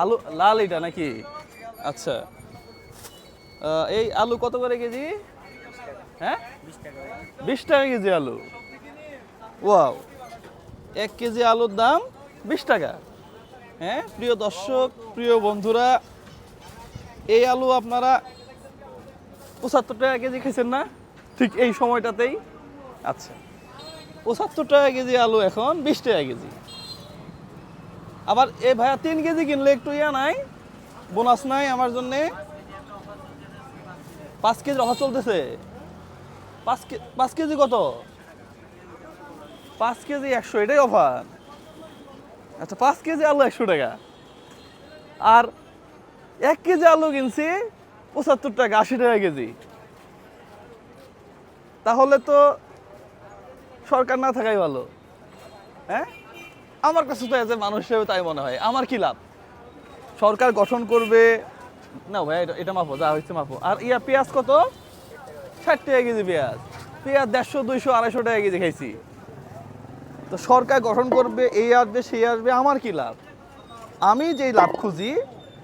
আলু, লাল এটা নাকি? আচ্ছা। এই আলু কত করে কেজি? হ্যাঁ? বিশ টাকা কেজি আলু। ওয়াও। এক কেজি আলুর দাম বিশ টাকা। হ্যাঁ প্রিয় দর্শক, প্রিয় বন্ধুরা, এই আলু আপনারা পঁচাত্তর টাকা কেজি খেয়েছেন না? ঠিক এই সময়টাতেই? আচ্ছা। পঁচাত্তর টাকা কেজি আলু এখন বিশ টাকা কেজি। আবার এ ভাইয়া তিন কেজি কিনলে একটু ইয়া নাই, বোনাস নাই আমার জন্যে। পাঁচ কেজি অফার চলতেছে। পাঁচ কে পাঁচ কেজি কত? পাঁচ কেজি একশো, এটাই অফার আচ্ছা পাঁচ কেজি আলু একশো টাকা। আর এক কেজি আলু কিনছি পঁচাত্তর টাকা, আশি টাকা কেজি। তাহলে তো সরকার না থাকাই ভালো। হ্যাঁ? আমার কাছে তো এজ এ মানুষ হিসেবে তাই মনে হয়। আমার কি লাভ? সরকার গঠন করবে। না ভাই, এটা- মাপো যা হচ্ছে মাপো আর ইয়া, পেঁয়াজ কত? ষাট টাকা কেজি পেঁয়াজ। পেঁয়াজ দেড়শো, দুইশো, আড়াইশো টাকা কেজি খাইছি। তো সরকার গঠন করবে, এই আসবে, সেই আসবে, আমার কি লাভ? আমি যেই লাভ খুঁজি,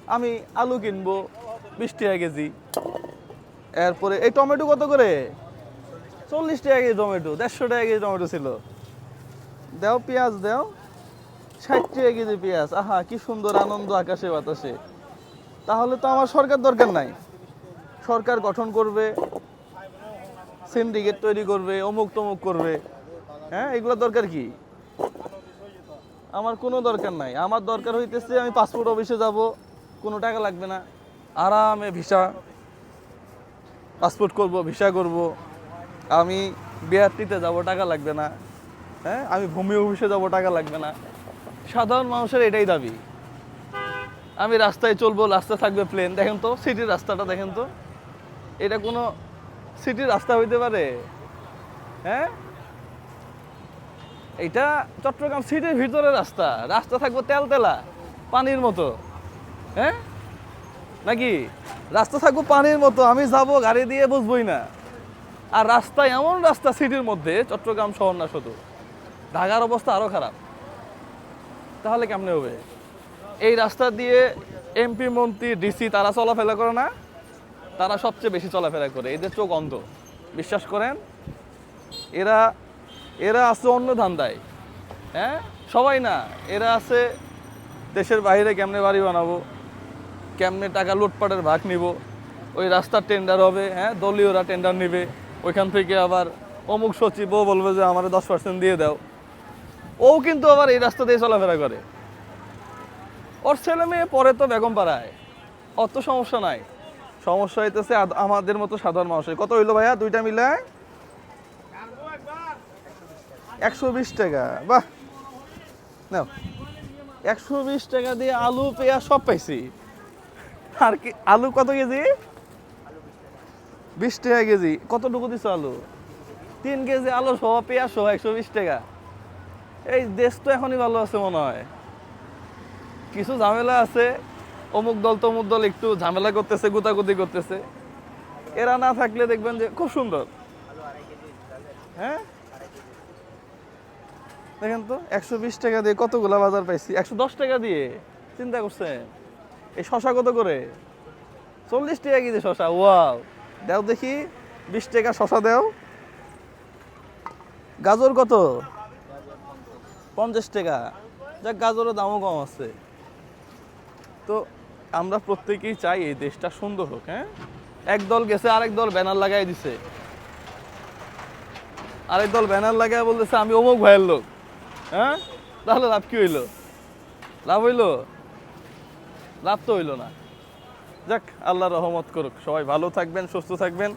আমি আলু কিনবো, বিশ টাকা কেজি। এরপরে এই টমেটো কত করে? চল্লিশ টাকা কেজি টমেটো, দেড়শো টাকা কেজি টমেটো ছিল। দেও, পেঁয়াজ দেও। ষাট টাকা কেজি পেঁয়াজ। আহা, কি সুন্দর আনন্দ আকাশে, বাতাসে। তাহলে তো আমার সরকার দরকার নাই। সরকার গঠন করবে সিন্ডিকেট তৈরি করবে, অমুক তমুক করবে। হ্যাঁ এগুলো দরকার কি? আমার কোনো দরকার নাই। আমার দরকার হইতেছে আমি পাসপোর্ট অফিসে যাব, কোনো টাকা লাগবে না। আরামে ভিসা পাসপোর্ট করব ভিসা করব। আমি বিআরটিতে যাব, টাকা লাগবে না। হ্যাঁ আমি ভূমি অফিসে যাব, টাকা লাগবে না। সাধারণ মানুষের এটাই দাবি। আমি রাস্তায় চলবো রাস্তা থাকবে প্লেন দেখেন তো সিটির রাস্তাটা দেখেন তো। এটা কোনো সিটির রাস্তা হইতে পারে? হ্যাঁ? এটা চট্টগ্রাম সিটির ভিতরে রাস্তা। রাস্তা থাকব তেলতেলা, পানির মতো। হ্যাঁ? নাকি? রাস্তা থাকব পানির মতো। আমি যাব, গাড়ি দিয়ে বুঝবই না। আর রাস্তা এমন রাস্তা সিটির মধ্যে, চট্টগ্রাম শহর না শুধু। ঢাকার অবস্থা আরও খারাপ। তাহলে কেমনে হবে? এই রাস্তা দিয়ে এমপি মন্ত্রী ডিসি তারা চলাফেরা করে না। তারা সবচেয়ে বেশি চলাফেরা করে। এদের চোখ অন্ধ। বিশ্বাস করেন? এরা এরা আছে অন্য ধান্দায়। হ্যাঁ? সবাই না। এরা আছে দেশের বাইরে কেমনে বাড়ি বানাবো? কেমনে টাকা লুটপাটের ভাগ নিব? ওই রাস্তার টেন্ডার হবে হ্যাঁ? দলীয়রা টেন্ডার নেবে। ওইখান থেকে আবার অমুক সচিবও বলবে যে আমার দশ পার্সেন্ট দিয়ে দাও। ও কিন্তু আবার এই রাস্তা দিয়ে চলাফেরা করে। ওর ছেলে মেয়ে পরে তো বেগম পাড়ায়। অত সমস্যা নাই। সমস্যা হইতেছে আমাদের মতো সাধারণ মানুষের। কত হইল ভাইয়া? দুইটা মিলে? একশো বিশ টাকা। বাহ! নাও। একশো বিশ টাকা দিয়ে আলু, পেঁয়াজ সব পাইছি। আর কি আলু কত কেজি? বিশ টাকা কেজি। কতটুকু দিছো আলু? তিন কেজি আলু সহ পেঁয়াজ সহ একশো বিশ টাকা। এই দেশ তো এখনই ভালো আছে মনে হয়। কিছু ঝামেলা আছে, অমুক দল তমুক দল একটু ঝামেলা করতেছে, গুতাগুতি করতেছে। এরা না থাকলে দেখবেন যে খুব সুন্দর। হ্যাঁ? দেখেন তো, একশো বিশ টাকা দিয়ে কতগুলা বাজার পাইছি, একশো দশ টাকা দিয়ে, চিন্তা করছেন? এই শশা কত করে? চল্লিশ টাকা কেজি শশা, ওয়াও। দাও দেখি, বিশ টাকা শশা দাও। গাজর কত? পঞ্চাশ টাকা। যাক, গাজরের দামও কম আছে। তো আমরা প্রত্যেকেই চাই এই দেশটা সুন্দর হোক হ্যাঁ? এক দল গেছে, আরেক দল ব্যানার লাগাই দিছে। আরেক দল ব্যানার লাগাই বলতেছে, আমি অমুক ভাইয়ের লোক। হ্যাঁ? তাহলে লাভ কি হইল? লাভ হইল? লাভ তো হইল না। যাক আল্লাহ রহমত করুক। সবাই ভালো থাকবেন, সুস্থ থাকবেন।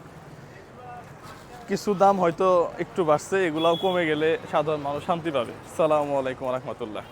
কিছু দাম হয়তো একটু বাড়ছে, এগুলাও কমে গেলে সাধারণ মানুষ শান্তি পাবে। সালামু আলাইকুম রহমতুল্লাহ।